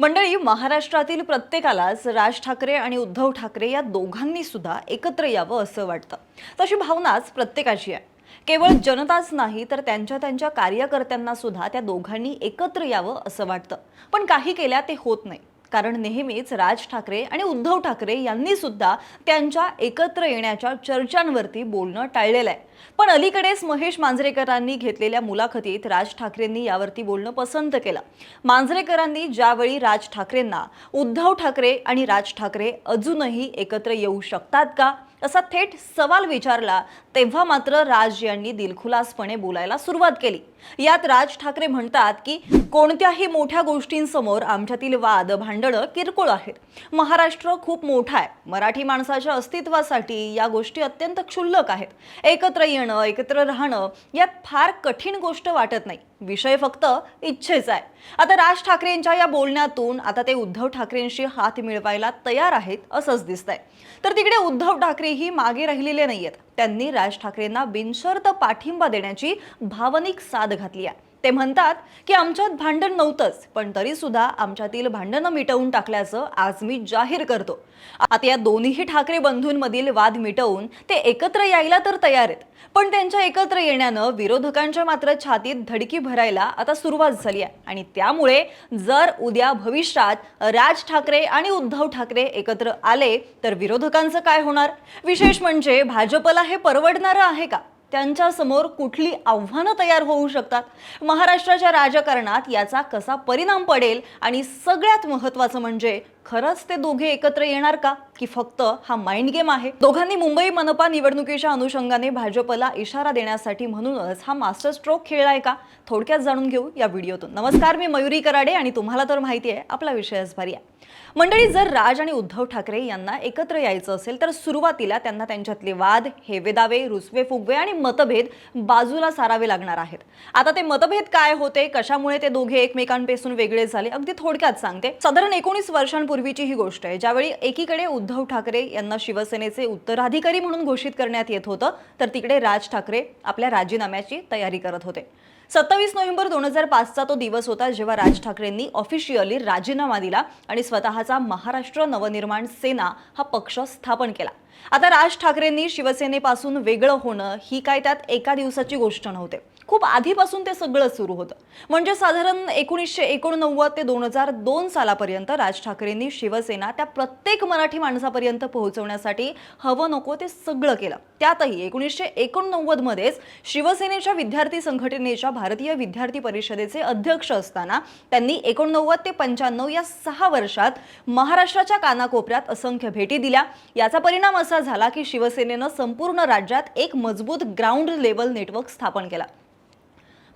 मंडळी महाराष्ट्रातील प्रत्येकालाच राज ठाकरे आणि उद्धव ठाकरे या दोघांनी सुद्धा एकत्र यावं असं वाटतं. तशी भावनाच प्रत्येकाची आहे. केवळ जनताच नाही तर त्यांच्या त्यांच्या कार्यकर्त्यांना सुद्धा त्या दोघांनी एकत्र यावं असं वाटतं. पण काही केल्या ते होत नाही. कारण नेहमीच राज ठाकरे आणि उद्धव ठाकरे यांनी सुद्धा त्यांच्या एकत्र येण्याच्या चर्चांवरती बोलणं टाळलेलं आहे. पण अलीकडेच महेश मांजरेकरांनी घेतलेल्या मुलाखतीत राज ठाकरेंनी यावरती बोलणं पसंत केलं. मांजरेकरांनी ज्यावेळी राज ठाकरेंना उद्धव ठाकरे आणि राज ठाकरे अजूनही एकत्र येऊ शकतात का? असा थेट सवाल विचारला तेव्हा मात्र राज यांनी दिलखुलासपणे बोलायला सुरुवात केली. यात राज ठाकरे म्हणतात की कोणत्याही मोठ्या गोष्टींसमोर आमच्यातील वाद भांडणं किरकोळ आहेत. महाराष्ट्र खूप मोठा आहे. मराठी माणसाच्या अस्तित्वासाठी या गोष्टी अत्यंत क्षुल्लक आहेत. एकत्र येणं एकत्र राहणं यात फार कठीण गोष्ट वाटत नाही. विषय फक्त इच्छेचा आहे. आता राज ठाकरेंच्या या बोलण्यातून आता ते उद्धव ठाकरेंशी हात मिळवायला तयार आहेत असंच दिसतंय. तर तिकडे उद्धव ठाकरेही मागे राहिलेले नाहीयेत. त्यांनी राज ठाकरेंना बिनशर्त पाठिंबा देण्याची भावनिक साथ घातली आहे. ते म्हणतात की आमच्यात भांडण नव्हतंच पण तरी सुद्धा आमच्यातील भांडणं मिटवून टाकल्याचं आज मी जाहीर करतो. आता या दोन्ही ठाकरे बंधूंमधील वाद मिटवून ते एकत्र यायला तर तयार आहेत पण त्यांच्या एकत्र येण्यानं विरोधकांच्या मात्र छातीत धडकी भरायला आता सुरुवात झाली आहे. आणि त्यामुळे जर उद्या भविष्यात राज ठाकरे आणि उद्धव ठाकरे एकत्र आले तर विरोधकांचं काय होणार? विशेष म्हणजे भाजपला हे परवडणारं आहे का? त्यांच्यासमोर कुठली आव्हानं तयार होऊ शकतात? महाराष्ट्राच्या राजकारणात याचा कसा परिणाम पडेल? आणि सगळ्यात महत्त्वाचं म्हणजे खरंच ते दोघे एकत्र येणार का? की फक्त हा माइंड गेम आहे? दोघांनी मुंबई मनपा निवडणुकीच्या अनुषंगाने भाजपला इशारा देण्यासाठी म्हणूनच हा मास्टर स्ट्रोक खेळलाय का? थोडक्यात जाणून घेऊ या व्हिडिओतून. नमस्कार मी मयुरी कराडे आणि तुम्हाला तर माहिती आहे आपला विषयच भारी आहे. मंडळी जर राज आणि उद्धव ठाकरे यांना एकत्र यायचं असेल तर सुरुवातीला त्यांना त्यांच्यातले वाद हेवेदावे रुसवे फुगवे आणि मतभेद बाजूला सारावे लागणार आहेत. आता ते मतभेद काय होते? कशामुळे ते दोघे एकमेकांपासून वेगळे झाले? अगदी थोडक्यात सांगते. साधारण एकोणीस वर्षांपूर्वी वर्षांपूर्वीची ही गोष्ट आहे. ज्यावेळी एकीकडे उद्धव ठाकरे यांना शिवसेनेचे उत्तराधिकारी म्हणून घोषित करण्यात येत होतं तर तिकडे राज ठाकरे आपल्या राजीनाम्याची तयारी करत होते. सत्तावीस नोव्हेंबर दोन हजार पाचचा तो दिवस होता जेव्हा राज ठाकरेंनी ऑफिशियली राजीनामा दिला आणि स्वतःचा महाराष्ट्र नवनिर्माण सेना हा पक्ष स्थापन केला. आता राज ठाकरेंनी शिवसेनेपासून वेगळं होणं ही काय त्यात एका दिवसाची गोष्ट नव्हते. खूप आधीपासून ते सगळं सुरू होतं. म्हणजे साधारण एकोणीसशे एकोणनव्वद ते दोन हजार दोन सालापर्यंत राज ठाकरेंनी शिवसेना त्या प्रत्येक मराठी माणसापर्यंत पोहोचवण्यासाठी हवं नको ते सगळं केलं. त्यातही एकोणीसशे एकोणनव्वदमध्येच शिवसेनेच्या विद्यार्थी संघटनेच्या भारतीय विद्यार्थी परिषदेचे अध्यक्ष असताना त्यांनी एकोणनव्वद ते पंच्याण्णव या सहा वर्षात महाराष्ट्राच्या कानाकोपऱ्यात असंख्य भेटी दिल्या. याचा परिणाम असा झाला की शिवसेनेनं संपूर्ण राज्यात एक मजबूत ग्राउंड लेवल नेटवर्क स्थापन केला.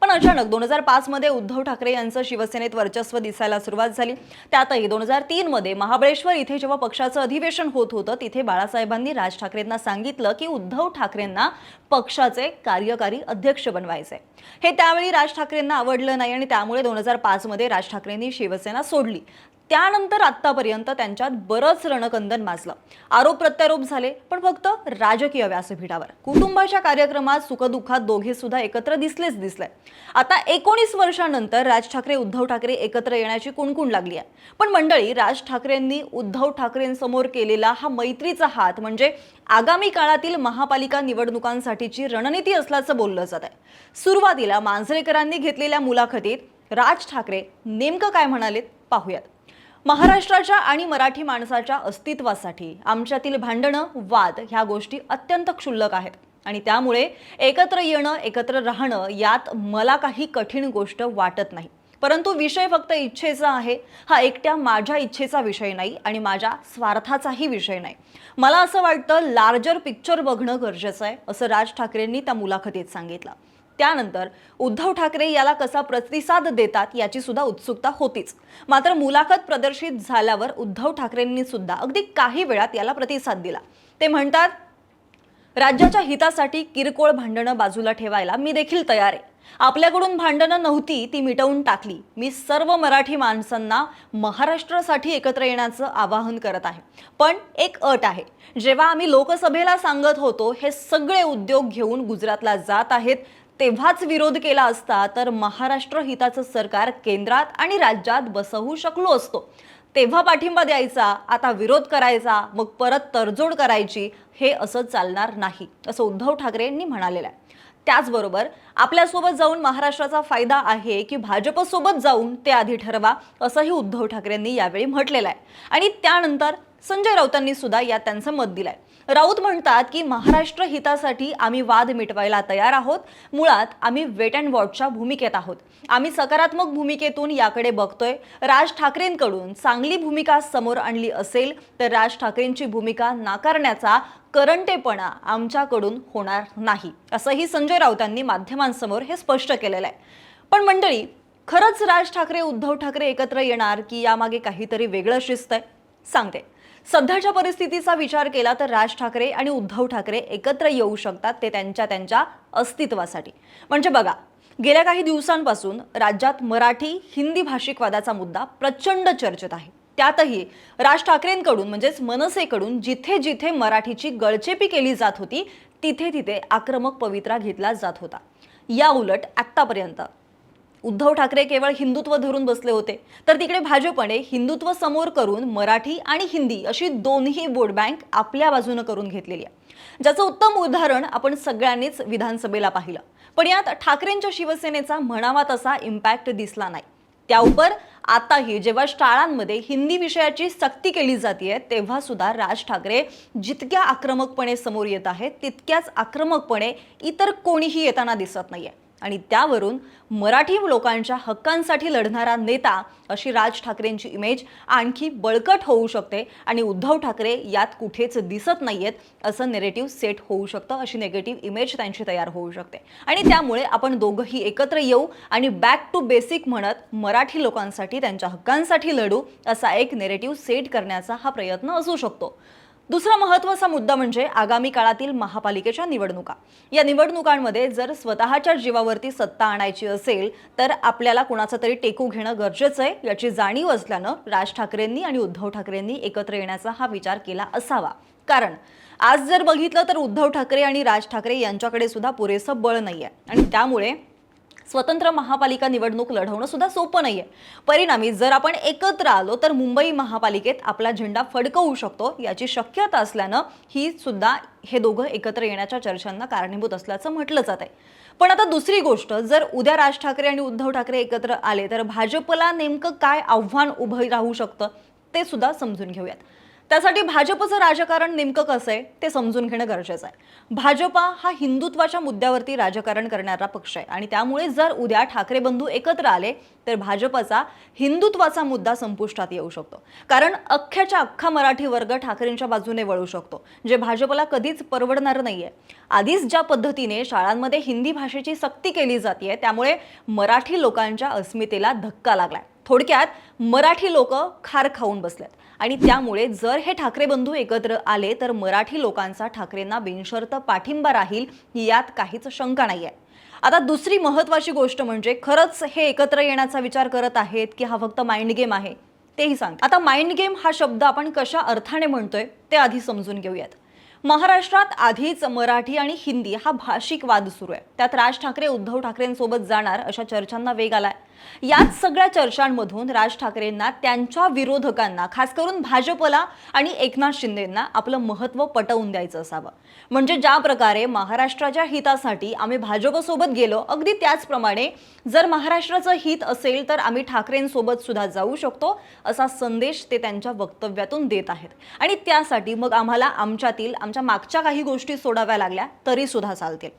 पण अचानक दोन हजार पाचमध्ये उद्धव ठाकरे यांचं शिवसेनेत वर्चस्व दिसायला सुरुवात झाली. त्यातही दोन हजार तीनमध्ये महाबळेश्वर इथे जेव्हा पक्षाचं अधिवेशन होत होतं तिथे बाळासाहेबांनी राज ठाकरेंना सांगितलं की उद्धव ठाकरेंना पक्षाचे कार्यकारी अध्यक्ष बनवायचे हे त्यावेळी राज ठाकरेंना आवडलं नाही आणि त्यामुळे दोन हजार पाचमध्ये राज ठाकरेंनी शिवसेना सोडली. त्यानंतर आत्तापर्यंत त्यांच्यात बरंच रणकंदन माजलं. आरोप प्रत्यारोप झाले पण फक्त राजकीय व्यासपीठावर. कुटुंबाच्या कार्यक्रमात सुखदुःखात दोघे सुद्धा एकत्र दिसलेच दिसले. आता एकोणीस वर्षानंतर राज ठाकरे उद्धव ठाकरे एकत्र येण्याची कुणकुण लागली आहे? पण मंडळी राज ठाकरेंनी उद्धव ठाकरेंसमोर केलेला हा मैत्रीचा हात म्हणजे आगामी काळातील महापालिका निवडणुकांसाठीची रणनीती असल्याचं बोललं जात आहे. सुरुवातीला मांजरेकरांनी घेतलेल्या मुलाखतीत राज ठाकरे नेमकं काय म्हणालेत पाहूयात. महाराष्ट्राच्या आणि मराठी माणसाच्या अस्तित्वासाठी आमच्यातील भांडणं वाद ह्या गोष्टी अत्यंत क्षुल्लक आहेत. आणि त्यामुळे एकत्र येणं एकत्र राहणं यात मला काही कठीण गोष्ट वाटत नाही. परंतु विषय फक्त इच्छेचा आहे. हा एकट्या माझ्या इच्छेचा विषय नाही आणि माझ्या स्वार्थाचाही विषय नाही. मला असं वाटतं लार्जर पिक्चर बघणं गरजेचं आहे असं राज ठाकरेंनी त्या मुलाखतीत सांगितलं. त्यानंतर उद्धव ठाकरे याला कसा प्रतिसाद देतात याची सुद्धा उत्सुकता होतीच. मात्र मुलाखत प्रदर्शित झाल्यावर उद्धव ठाकरेंनी सुद्धा अगदी काही वेळात याला प्रतिसाद दिला. ते म्हणतात राज्याच्या हितासाठी किरकोळ भांडणं बाजूला ठेवायला मी देखील तयार आहे. आपल्याकडून भांडणं नव्हती ती मिटवून टाकली. मी सर्व मराठी माणसांना महाराष्ट्रासाठी एकत्र येण्याचं आवाहन करत आहे. पण एक अट आहे. जेव्हा आम्ही लोकसभेला सांगत होतो हे सगळे उद्योग घेऊन गुजरातला जात आहेत तेव्हाच विरोध केला असता तर महाराष्ट्र हिताचं सरकार केंद्रात आणि राज्यात बसवू शकलो असतो. तेव्हा पाठिंबा द्यायचा आता विरोध करायचा मग परत तडजोड करायची हे असं चालणार नाही असं उद्धव ठाकरेंनी म्हणालेलं आहे. त्याचबरोबर आपल्यासोबत जाऊन महाराष्ट्राचा फायदा आहे की भाजपसोबत जाऊन ते आधी ठरवा असंही उद्धव ठाकरेंनी यावेळी म्हटलेलं आहे. आणि त्यानंतर संजय राऊतांनी सुद्धा यात त्यांचं मत दिलंय. राऊत म्हणतात की महाराष्ट्र हितासाठी आम्ही वाद मिटवायला तयार आहोत. मुळात आम्ही वेट अँड वॉटच्या भूमिकेत आहोत. आम्ही सकारात्मक भूमिकेतून याकडे बघतोय. राज ठाकरेंकडून चांगली भूमिका समोर आणली असेल तर राज ठाकरेंची भूमिका नाकारण्याचा करंटेपणा आमच्याकडून होणार नाही असंही संजय राऊतांनी माध्यमांसमोर हे स्पष्ट केलेलं आहे. पण मंडळी खरंच राज ठाकरे उद्धव ठाकरे एकत्र येणार की यामागे काहीतरी वेगळं शिस्त आहे सांगते. सध्याच्या परिस्थितीचा विचार केला तर राज ठाकरे आणि उद्धव ठाकरे एकत्र येऊ शकतात ते त्यांच्या त्यांच्या अस्तित्वासाठी. म्हणजे बघा गेल्या काही दिवसांपासून राज्यात मराठी हिंदी भाषिक वादाचा मुद्दा प्रचंड चर्चेत आहे. त्यातही राज ठाकरेंकडून म्हणजेच मनसेकडून जिथे जिथे मराठीची गळचेपी केली जात होती तिथे तिथे आक्रमक पवित्रा घेतला जात होता. या उलट आत्तापर्यंत उद्धव ठाकरे केवळ हिंदुत्व धरून बसले होते. तर तिकडे भाजपने हिंदुत्व समोर करून मराठी आणि हिंदी अशी दोन्ही वोट बँक आपल्या बाजूनं करून घेतलेली आहे. ज्याचं उत्तम उदाहरण आपण सगळ्यांनीच विधानसभेला पाहिलं. पण यात ठाकरेंच्या शिवसेनेचा म्हणावा तसा इम्पॅक्ट दिसला नाही. त्याउपर आताही जेव्हा शाळांमध्ये हिंदी विषयाची सक्ती केली जाते तेव्हा सुद्धा राज ठाकरे जितक्या आक्रमकपणे समोर येत आहेत तितक्याच आक्रमकपणे इतर कोणीही येताना दिसत नाहीये. आणि त्यावरून मराठी लोकांच्या हक्कांसाठी लढणारा नेता अशी राज ठाकरेंची इमेज आणखी बळकट होऊ शकते आणि उद्धव ठाकरे यात कुठेच दिसत नाहीयेत असं नेरेटिव्ह सेट होऊ शकतं अशी नेगेटिव्ह इमेज त्यांची तयार होऊ शकते. आणि त्यामुळे आपण दोघंही एकत्र येऊ आणि बॅक टू बेसिक म्हणत मराठी लोकांसाठी त्यांच्या हक्कांसाठी लढू असा एक नेरेटिव्ह सेट करण्याचा हा प्रयत्न असू शकतो. दुसरा महत्त्वाचा मुद्दा म्हणजे आगामी काळातील महापालिकेच्या निवडणुका. या निवडणुकांमध्ये जर स्वतःच्या जीवावरती सत्ता आणायची असेल तर आपल्याला कुणाचं तरी टेकू घेणं गरजेचं आहे याची जाणीव असल्यानं राज ठाकरेंनी आणि उद्धव ठाकरेंनी एकत्र येण्याचा हा विचार केला असावा. कारण आज जर बघितलं तर उद्धव ठाकरे आणि राज ठाकरे यांच्याकडे सुद्धा पुरेसं बळ नाही आहे आणि त्यामुळे स्वतंत्र महापालिका निवडणूक लढवणं सुद्धा सोपं नाहीये. परिणामी जर आपण एकत्र आलो तर मुंबई महापालिकेत आपला झेंडा फडकवू शकतो याची शक्यता असल्यानं ही सुद्धा हे दोघं एकत्र येण्याच्या चर्चांना कारणीभूत असल्याचं म्हटलं जात आहे पण आता दुसरी गोष्ट जर उद्या राज ठाकरे आणि उद्धव ठाकरे एकत्र आले तर भाजपला नेमकं काय आव्हान उभं राहू शकतं ते सुद्धा समजून घेऊयात. त्यासाठी भाजपचं राजकारण नेमकं कसं आहे ते समजून घेणं गरजेचं आहे. भाजपा हा हिंदुत्वाच्या मुद्द्यावरती राजकारण करणारा पक्ष आहे आणि त्यामुळे जर उद्या ठाकरे बंधू एकत्र आले तर भाजपचा हिंदुत्वाचा मुद्दा संपुष्टात येऊ शकतो. कारण अख्ख्याच्या अख्खा मराठी वर्ग ठाकरेंच्या बाजूने वळू शकतो जे भाजपला कधीच परवडणार नाहीये. आधीच ज्या पद्धतीने शाळांमध्ये हिंदी भाषेची सक्ती केली जाते त्यामुळे मराठी लोकांच्या अस्मितेला धक्का लागलाय. थोडक्यात मराठी लोक खार खाऊन बसलेत आणि त्यामुळे जर हे ठाकरे बंधू एकत्र आले तर मराठी लोकांचा ठाकरेंना बिनशर्त पाठिंबा राहील यात काहीच शंका नाही आहे आता दुसरी महत्वाची गोष्ट म्हणजे खरंच हे एकत्र येण्याचा विचार करत आहेत की हा फक्त माइंड गेम आहे? तेही सांग आता माइंड गेम हा शब्द आपण कशा अर्थाने म्हणतोय ते आधी समजून घेऊयात. महाराष्ट्रात आधीच मराठी आणि हिंदी हा भाषिक वाद सुरू आहे. त्यात राज ठाकरे उद्धव ठाकरेंसोबत जाणार अशा चर्चांना वेग आलाय. याच सगळ्या चर्चांमधून राज ठाकरेंना त्यांच्या विरोधकांना खास करून भाजपला आणि एकनाथ शिंदेंना आपलं महत्त्व पटवून द्यायचं असावं. म्हणजे ज्या प्रकारे महाराष्ट्राच्या हितासाठी आम्ही भाजपसोबत गेलो अगदी त्याचप्रमाणे जर महाराष्ट्राचं हित असेल तर आम्ही ठाकरेंसोबत सुद्धा जाऊ शकतो असा संदेश ते त्यांच्या वक्तव्यातून देत आहेत. आणि त्यासाठी मग आम्हाला आमच्यातील आमच्या मागच्या काही गोष्टी सोडाव्या लागल्या तरी सुद्धा चालतील.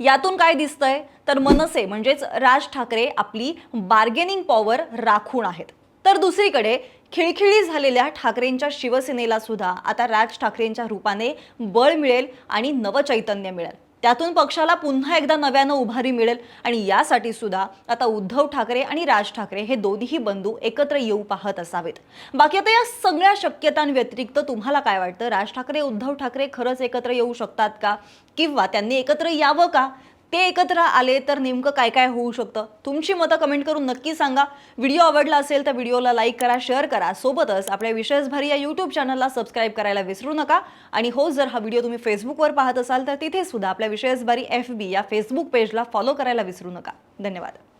यातून काय दिसतंय? तर मनसे म्हणजेच राज ठाकरे आपली बार्गेनिंग पॉवर राखून आहेत. तर दुसरीकडे खिळखिळी झालेल्या ठाकरेंच्या शिवसेनेला सुद्धा आता राज ठाकरेंच्या रूपाने बळ मिळेल आणि नवचैतन्य मिळेल. त्यातून पक्षाला पुन्हा एकदा नव्यानं उभारी मिळेल. आणि यासाठी सुद्धा आता उद्धव ठाकरे आणि राज ठाकरे हे दोन्ही बंधू एकत्र येऊ पाहत असावेत. बाकी आता या सगळ्या शक्यतांव्यतिरिक्त तुम्हाला काय वाटतं? राज ठाकरे उद्धव ठाकरे खरंच एकत्र येऊ शकतात का? किंवा त्यांनी एकत्र यावं का? ते एकत्र आले तर नेमकं काय काय होऊ शकतं? तुमची मतं कमेंट करून नक्की सांगा. व्हिडिओ आवडला असेल तर व्हिडिओला लाईक करा शेअर करा. सोबतच आपल्या विशेषभरी या यूट्यूब चॅनलला सबस्क्राईब करायला विसरू नका. आणि हो जर हा व्हिडिओ तुम्ही फेसबुकवर पाहत असाल तर तिथे सुद्धा आपल्या विशेषभरी एफ बी या फेसबुक पेजला फॉलो करायला विसरू नका. धन्यवाद.